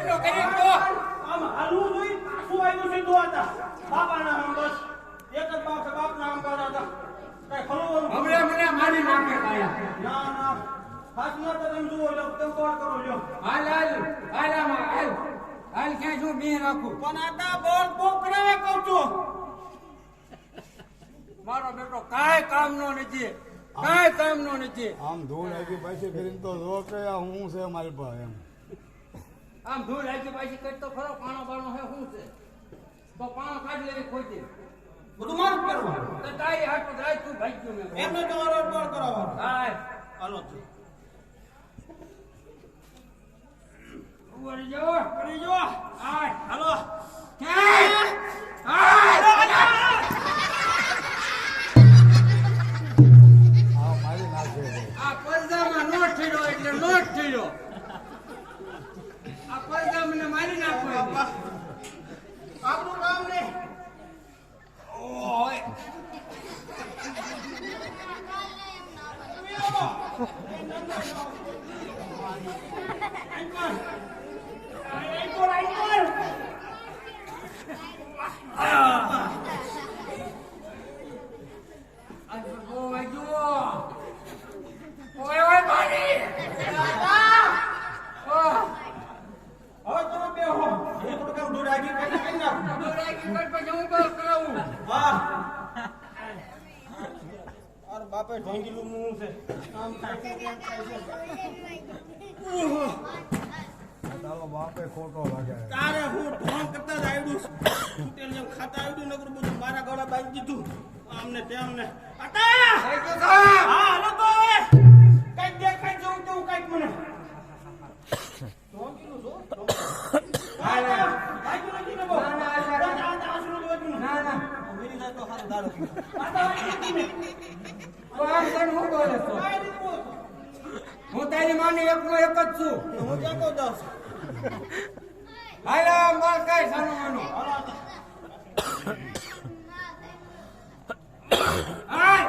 વગરનો કરી તો. આમ હાલવું જોઈ શું આવ્યું સીધું હતા બાપાના નામ બસ એક જ બાપ છે બાપના નામ બાર હતા કઈ ખરું હમણાં મને મારી નાખે કાયા ના ના. હાથ ના તો તમે જુઓ લો તેમ કોણ કરો લ્યો. હાલ હાલ હાલ હાલ. હાલ ક્યાં શું બે રાખું. પણ આતા બોલ બોલ કરાવે કહું છું. મારો બેટો કાંઈ કામનો નથી. કાંઈ કામનો નથી. આમ ધૂળ આવી પાછી કરીને તો જો કે આ હું છે મારી પાસે એમ. આમ ધૂળ લાગી પાછી કઈ તો ખરો પાણો બાણો હે શું છે? તો પાણો કાઢી લેવી ખોટી બધું મારું કરવાનું. તો તારી હાથ રાજ તું ભાઈ ગયો મેં. એમને તમારો બોલ કરાવવાનો. હા હાલો ઉપર જો કરી જો હાય. હાલો. હાય. હાય. પીવું. આટા વાગ્યું નથી ને. તો આમ તને હું બોલે છો? કાંઈ નથી બોલતો. હું તારી માની એકનો એક જ છું. હું જાતો દસ હાલા માર કઈ સાનું માનું હાલો આટા. હાય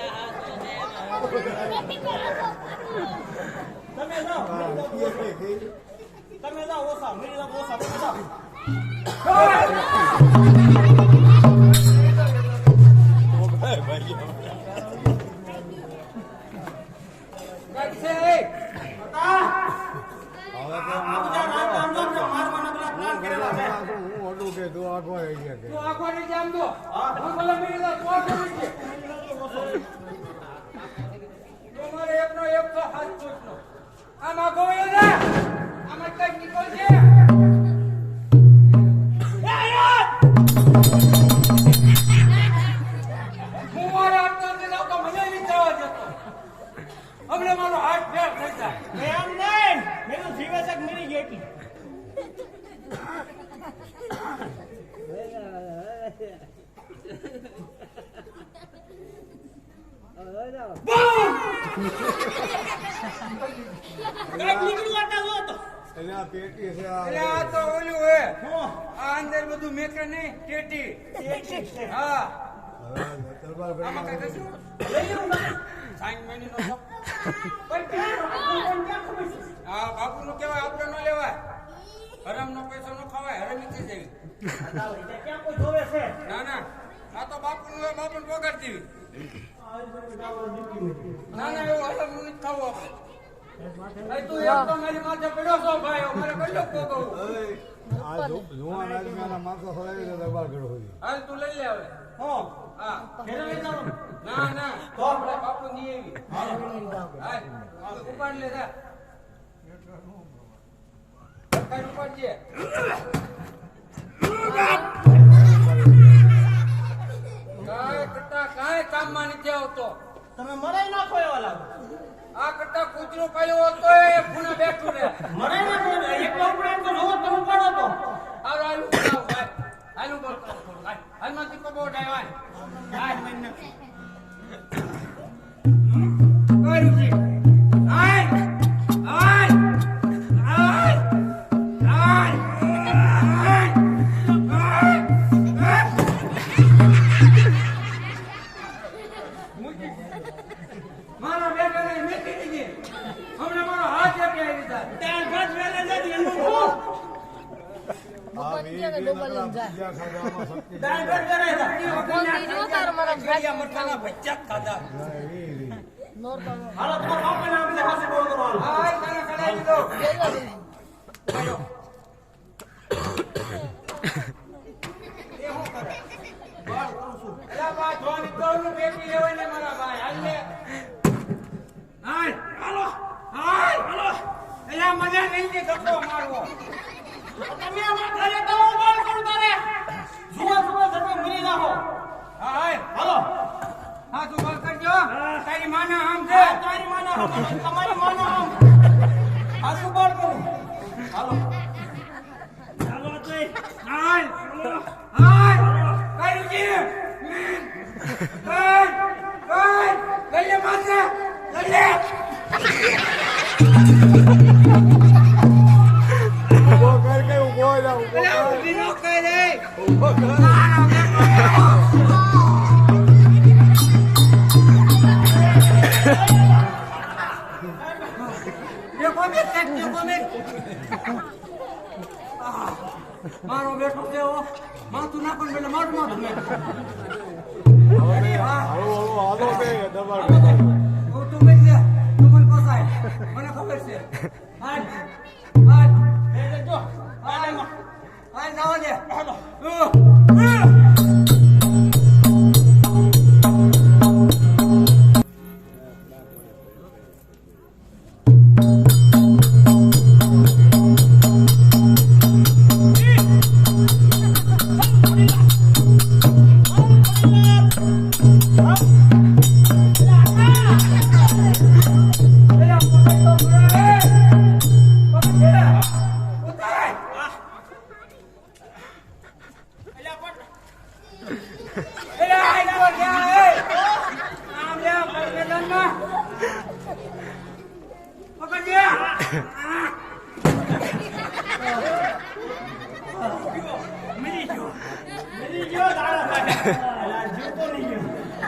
તમે જાઓ તમે જાઓ ઓછા મેરી જાઓ ઓછા તમે જાઓ કઈ છે એ આ હવે તો આ બધા રામ રામ રામ રામ મારવાના પેલા પ્લાન કરેલા છે હું ઓટું કે તું આખો આવી ગયા કે તું આખો ની જામ દો હું ભલે મેરી દો તો આખો ની છે તમારે એકનો એક તો હાથ ચૂંટનો આમ વયો જા આમાં કઈ નીકળ આ પેટી છે એટલે આ આ તો ઓલું. હે. આ અંદર બધું મેકર નહીં ટેટી. હા. આમાં કઈ કશું લઈ લઉં સાઈન મેની નો તો પણ ક્યાં? આપણને ક્યાં ખબર છે? આ બાપુ નું કેવાય આપણે ન લેવાય. હરામ નો પૈસો ન ખવાય હરમ કોઈ જોવે છે? ના ના. આ તો બાપુ નું બાપુ ને પગાર દેવી ના ના એવું હરમનું નથી ખાવું આપણે. કયો ઉપાડજે કાય કરતા કાંઈ કામમાં નથી આવતો. તમે મરાઈ નાખો એવા લાગો. આ કરતા કૂતરો પડ્યું હતો એ ખૂણે બેઠું રહે મને ના. એકલો ઉપડે હાલો તમારા બાપાને આ બધા પાસે બોલ કરો હાલો. હાય તને ચડાવી લેવાય ને મારા ભાઈ. હાલ લે. હાલ. હાલો. હાલ. અલા, મને નહીં દે ધક્કો મારવો. તમે તો. જુઓ જુઓ તમે મરી જાઓ. હા, હાલ. હાલો. હા, તું બોલ કરજો. તારી માના આમ છે. આ તારી માના આમ, તમારી માના. આ શું બોલ કરું? હાલો. ચાલો તોય. હાલ. હાલ. કર્યું છે. હાલ. હાલ. લઈ લે માથે. લઈ લે. ઊભો કર કે જા, ઊભો અલા, કર. ન કરે. મારો બેઠો છે હો. માથું નાખો ને મારું માથું મને ખબર છે હળવું હળવું હાલો બે, દબાણ દબાણ. હું તું બેઠ લે તું મને ફસાય. મને ખબર છે. હાલ. હાલ.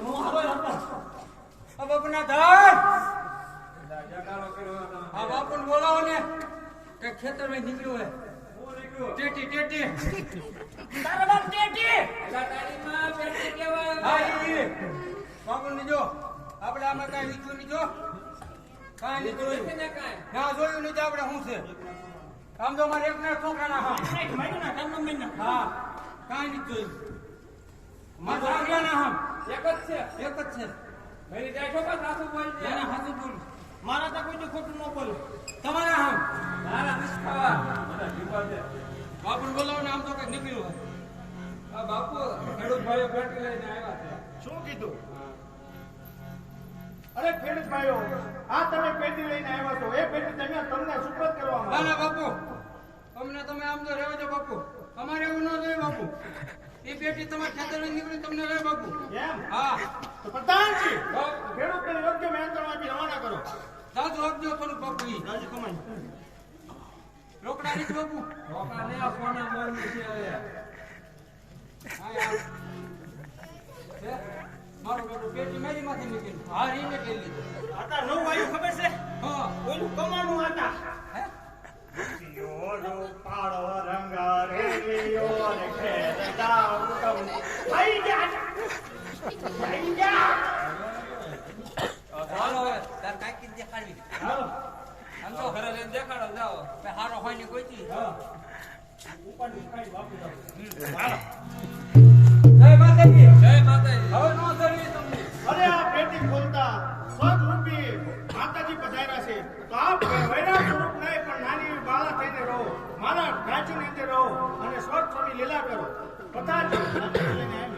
હું. આ બાપુના ધાર. આ બાપુને બોલાવો ને કે ખેતરમાં નીકળ્યું હોય. ટેટી, ટેટી. તારા બાપ ટેટી. હા, ઈ, ઈ. બાપુને જો. આપણે આમાં કાંઈ લીધું નહીં જો. કાંઈ લીધું નહીં. ના જોયું નહીં આપણે શું છે આમ તો મારે એક. હા કાંઈ મારા આગળના હા એક જ છે એને હાથું બોલ મારા તો કોઈ ખોટું ન બોલે. તમારા હા બાપુ બોલાવો ને આમ તો કઈ નીકળ્યું હોય. બાપુ ખેડૂત ભાઈઓ પેટી લઈને આવ્યા છે. શું કીધું? અરે ખેડૂત ભાઈઓ આ તમે પેટી લઈને આવ્યા છો. એ પેટી તમે તમને સુપ્રત ના ના બાપુ. અમને તમે આમ તો રહેવા દો બાપુ અમારે એવું ન જોઈએ બાપુ પેટી તમારા ખેતરમાં નીકળી તમને રહે બાપુ. એમ હા. તો પ્રધાનજી ખેડૂતને યોગ્ય નિયંત્રણ આપી રવાના કરો. જાજુ આપજો થોડુંક બાપુ ઈ. રાજી કમાઈ. રોકડા નથી બાપુ. હા, યાર. બેટું પેટી મારી માંથી મૂકીને હા ઈને કરી લીધું. આતા નવ આવ્યું ખબર છે? હા. ઓલું કમાણું આતા હે? ભાઈ ગયા ભાઈ ગયા હાલો હવે તાર હારો હોયની થી હા જાવ જય માતાજી જય માતાજી હવે નો પેટી ખોલતા સદરૂપી માતાજી પધાર્યા છે પણ નાની બાળા થઈને રહો, મારા ઢાંચુની અંદર રહો અને સ્વામી લીલા કરો પધારજો માતાજી લઈને